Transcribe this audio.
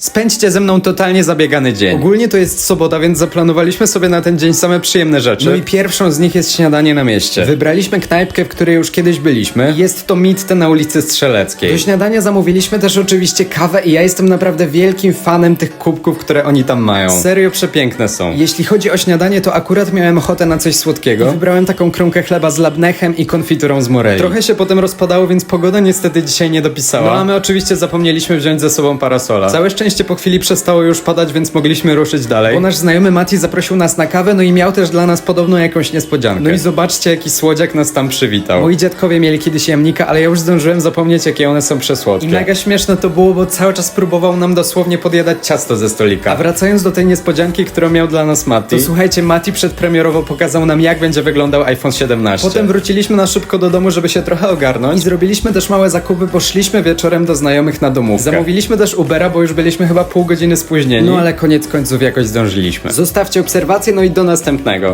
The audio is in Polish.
Spędźcie ze mną totalnie zabiegany dzień. Ogólnie to jest sobota, więc zaplanowaliśmy sobie na ten dzień same przyjemne rzeczy. No i pierwszą z nich jest śniadanie na mieście. Wybraliśmy knajpkę, w której już kiedyś byliśmy. Jest to Mitte na ulicy Strzeleckiej. Do śniadania zamówiliśmy też oczywiście kawę i ja jestem naprawdę wielkim fanem tych kubków, które oni tam mają. Serio przepiękne są. Jeśli chodzi o śniadanie, to akurat miałem ochotę na coś słodkiego. I wybrałem taką kromkę chleba z labnechem i konfiturą z moreli. Trochę się potem rozpadało, więc pogoda niestety dzisiaj nie dopisała. No a my oczywiście zapomnieliśmy wziąć ze sobą parasola. Całe szczęście po chwili przestało już padać, więc mogliśmy ruszyć dalej. Bo nasz znajomy Mati zaprosił nas na kawę, no i miał też dla nas podobną jakąś niespodziankę. No i zobaczcie, jaki słodziak nas tam przywitał. Moi dziadkowie mieli kiedyś jamnika, ale ja już zdążyłem zapomnieć, jakie one są przesłodkie. I mega śmieszne to było, bo cały czas próbował nam dosłownie podjadać ciasto ze stolika. A wracając do tej niespodzianki, którą miał dla nas Mati, to słuchajcie, Mati przedpremierowo pokazał nam, jak będzie wyglądał iPhone 17. Potem wróciliśmy na szybko do domu, żeby się trochę ogarnąć i zrobiliśmy też małe zakupy, poszliśmy wieczorem do znajomych na domówkę. Zamówiliśmy też Ubera, bo już byliśmy chyba pół godziny spóźnieni. No ale koniec końców jakoś zdążyliśmy. Zostawcie obserwację, no i do następnego.